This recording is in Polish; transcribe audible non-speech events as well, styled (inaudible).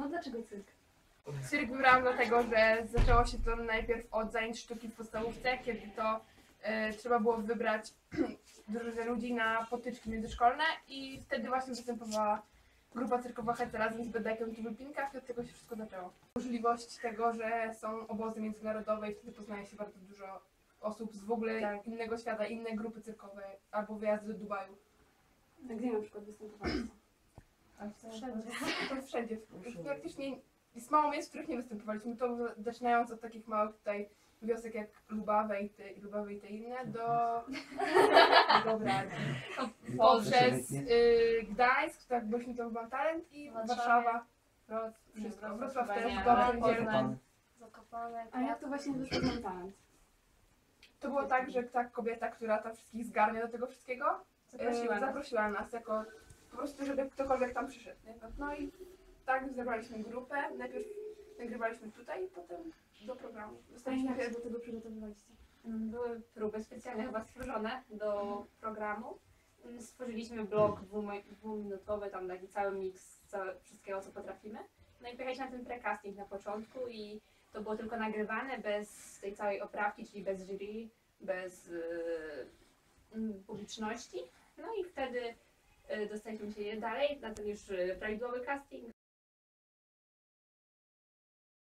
No dlaczego cyrk? Cyrk wybrałam dlatego, że zaczęło się to najpierw od zajęć sztuki w podstawówce, kiedy to e, trzeba było wybrać (clears throat) drużynę ludzi na potyczki międzyszkolne i wtedy właśnie występowała grupa cyrkowa Hece razem z Bedekiem tu Wypinkach i od tego się wszystko zaczęło. Możliwość tego, że są obozy międzynarodowe i wtedy poznaje się bardzo dużo osób z w ogóle Tak. innego świata, inne grupy cyrkowe albo wyjazdy do Dubaju. A gdzie na przykład występowaliście? Wszędzie. To wszędzie. (laughs) Praktycznie jest mało miejsc, w których nie występowaliśmy. To zaczynając od takich małych tutaj wiosek jak Lubawe i te, Lubawe i te inne, do, (laughs) do Bradzi. Poprzez y, Gdańsk, tak, byliśmy to Mam Talent i Warszawa. Warszawa. Wroc, wszystko. Wrocław, Wrocław też, Poznań. Zakopane. A jak to właśnie wyszło ten talent? To było tak, że ta kobieta, która tam wszystkich zgarnia do tego wszystkiego, Zaprosiła nas. zaprosiła nas jako po prostu, żeby ktokolwiek tam przyszedł. Nie? No i tak zebraliśmy grupę. Najpierw nagrywaliśmy tutaj, potem do programu. Dostaliśmy jak się do tego przygotowywaliście? Były próby specjalnie chyba stworzone do programu. Stworzyliśmy blog dwuminutowy, tam taki cały miks wszystkiego, co potrafimy. No i pojechaliśmy na ten precasting na początku i to było tylko nagrywane bez tej całej oprawki, czyli bez jury, bez yy, mm, publiczności. No i wtedy dostaliśmy się dalej na ten już yy, prawidłowy casting.